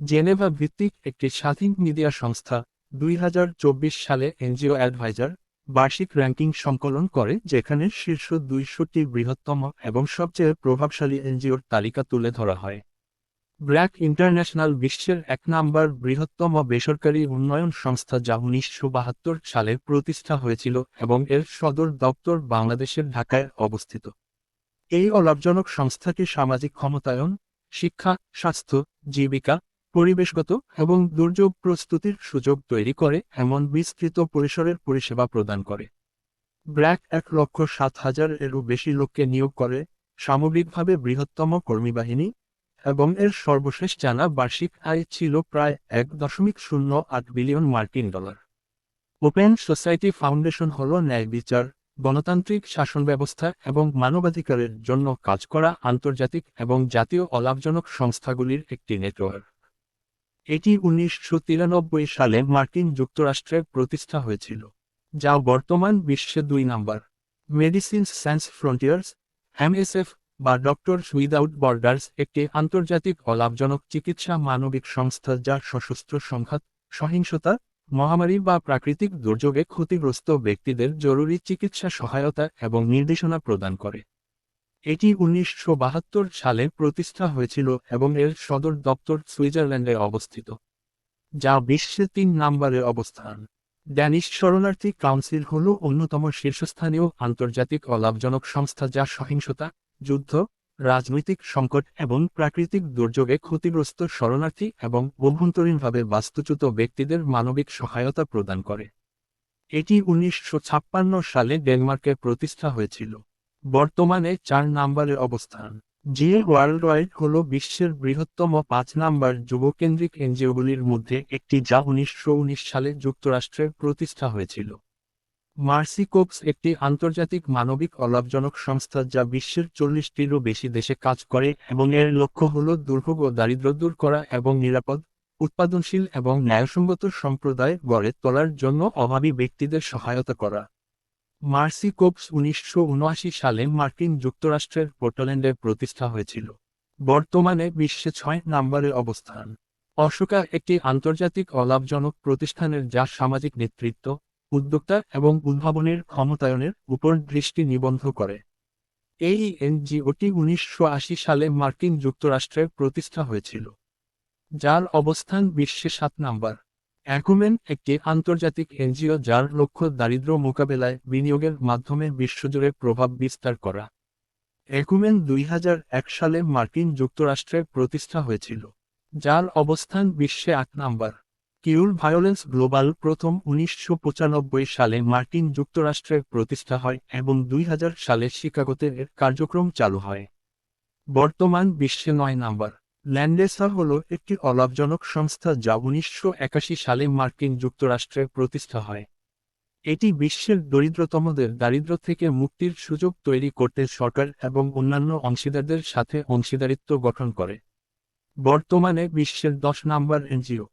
Geneva ভিত্তিক একটি স্বাধীন মিডিয়া সংস্থা, দুই হাজার চব্বিশ সালে এনজিও অ্যাডভাইজার বার্ষিক র্যাঙ্কিং সংকলন করে, যেখানে শীর্ষ দুইশোটি বৃহত্তম এবং সবচেয়ে প্রভাবশালী এনজিওর তালিকা তুলে ধরা হয়। ব্র্যাক ইন্টারন্যাশনাল বিশ্বের এক নাম্বার বৃহত্তম বেসরকারি উন্নয়ন সংস্থা যা উনিশশো বাহাত্তর সালে প্রতিষ্ঠা হয়েছিল এবং এর সদর দপ্তর বাংলাদেশের ঢাকায় অবস্থিত। এই অলাভজনক সংস্থাটি সামাজিক ক্ষমতায়ন, শিক্ষা, স্বাস্থ্য, জীবিকা পরিবেশগত এবং দুর্যোগ প্রস্তুতির সুযোগ তৈরি করে এমন বিস্তৃত পরিসরের পরিষেবা প্রদান করে। ব্র্যাক এক লক্ষ সাত হাজার এরও বেশি লোককে নিয়োগ করে সামগ্রিকভাবে বৃহত্তম কর্মী বাহিনী এবং এর সর্বশেষ জানা বার্ষিক আয় ছিল প্রায় এক দশমিক শূন্য আট বিলিয়ন মার্কিন ডলার। ওপেন সোসাইটি ফাউন্ডেশন হল ন্যায় বিচার, গণতান্ত্রিক শাসন ব্যবস্থা এবং মানবাধিকারের জন্য কাজ করা আন্তর্জাতিক এবং জাতীয় অলাভজনক সংস্থাগুলির একটি নেটওয়ার্ক। এটি উনিশশো তিরানব্বই সালে মার্কিন যুক্তরাষ্ট্রে প্রতিষ্ঠা হয়েছিল, যা বর্তমান বিশ্বে দুই number. Medecins Sans Frontieres MSF বা ডক্টরস উইদাউট বর্ডার্স একটি আন্তর্জাতিক অলাভজনক চিকিৎসা মানবিক সংস্থা যা সশস্ত্র সংঘাত, সহিংসতা, মহামারী বা প্রাকৃতিক দুর্যোগে ক্ষতিগ্রস্ত ব্যক্তিদের জরুরি চিকিৎসা সহায়তা এবং নির্দেশনা প্রদান করে। এটি উনিশশো বাহাত্তর সালে প্রতিষ্ঠা হয়েছিল এবং এর সদর দপ্তর সুইজারল্যান্ডে অবস্থিত, যা বিশ্বে তিন নম্বরে অবস্থান। ড্যানিশ শরণার্থী কাউন্সিল হল অন্যতম শীর্ষস্থানীয় আন্তর্জাতিক অলাভজনক সংস্থা যা সহিংসতা, যুদ্ধ, রাজনৈতিক সংকট এবং প্রাকৃতিক দুর্যোগে ক্ষতিগ্রস্ত শরণার্থী এবং অভ্যন্তরীণভাবে বাস্তুচ্যুত ব্যক্তিদের মানবিক সহায়তা প্রদান করে। এটি উনিশশো ছাপ্পান্ন সালে ডেনমার্কে প্রতিষ্ঠা হয়েছিল। বর্তমানে চার নম্বরে অবস্থান। যে ওয়ার্ল্ড ওয়াইড হল বিশ্বের বৃহত্তম পাঁচ নাম্বার যুবকেন্দ্রিক এনজিওগুলির মধ্যে একটি যা উনিশশো উনিশ সালে যুক্তরাষ্ট্রে প্রতিষ্ঠা হয়েছিল। মার্সি কোপস একটি আন্তর্জাতিক মানবিক অলাভজনক সংস্থা যা বিশ্বের চল্লিশটিরও বেশি দেশে কাজ করে এবং এর লক্ষ্য হল দুর্ভোগ ও দারিদ্র্য দূর করা এবং নিরাপদ, উৎপাদনশীল এবং ন্যায়সঙ্গত সম্প্রদায় গড়ে তোলার জন্য অভাবী ব্যক্তিদের সহায়তা করা। মার্সি কোপস উনিশশো উনআশি সালে মার্কিন যুক্তরাষ্ট্রের পোর্টল্যান্ডে প্রতিষ্ঠা হয়েছিল। বর্তমানে বিশ্বে ছয় নম্বরের অবস্থান। অশোকা একটি আন্তর্জাতিক অলাভজনক প্রতিষ্ঠানের যা সামাজিক নেতৃত্ব, উদ্যোক্তা এবং উদ্ভাবনের ক্ষমতায়নের উপর দৃষ্টি নিবন্ধ করে। এই এনজিওটি উনিশশো আশি সালে মার্কিন যুক্তরাষ্ট্রে প্রতিষ্ঠা হয়েছিল। যার অবস্থান বিশ্বে সাত নাম্বার। অ্যাকুমেন, একটি আন্তর্জাতিক এনজিও যার লক্ষ্য দারিদ্র্য মোকাবেলায় বিনিয়োগের মাধ্যমে বিশ্বজুড়ে প্রভাব বিস্তার করা। অ্যাকুমেন দুই হাজার এক সালে মার্কিন যুক্তরাষ্ট্রে প্রতিষ্ঠা হয়েছিল, যার অবস্থান বিশ্বে আট নাম্বার। কিউর ভায়োলেন্স গ্লোবাল প্রথম উনিশশো পঁচানব্বই সালে মার্কিন যুক্তরাষ্ট্রে প্রতিষ্ঠা হয় এবং দুই হাজার সালে শিকাগোতে এর কার্যক্রম চালু হয়। বর্তমান বিশ্বে নয় নাম্বার। ল্যান্ডেসা হল একটি অলাভজনক সংস্থা যা উনিশশো একাশি সালে মার্কিন যুক্তরাষ্ট্রে প্রতিষ্ঠা হয়। এটি বিশ্বের দরিদ্রতমদের দারিদ্র থেকে মুক্তির সুযোগ তৈরি করতে সরকার এবং অন্যান্য অংশীদারদের সাথে অংশীদারিত্ব গঠন করে। বর্তমানে বিশ্বের দশ নম্বর এনজিও।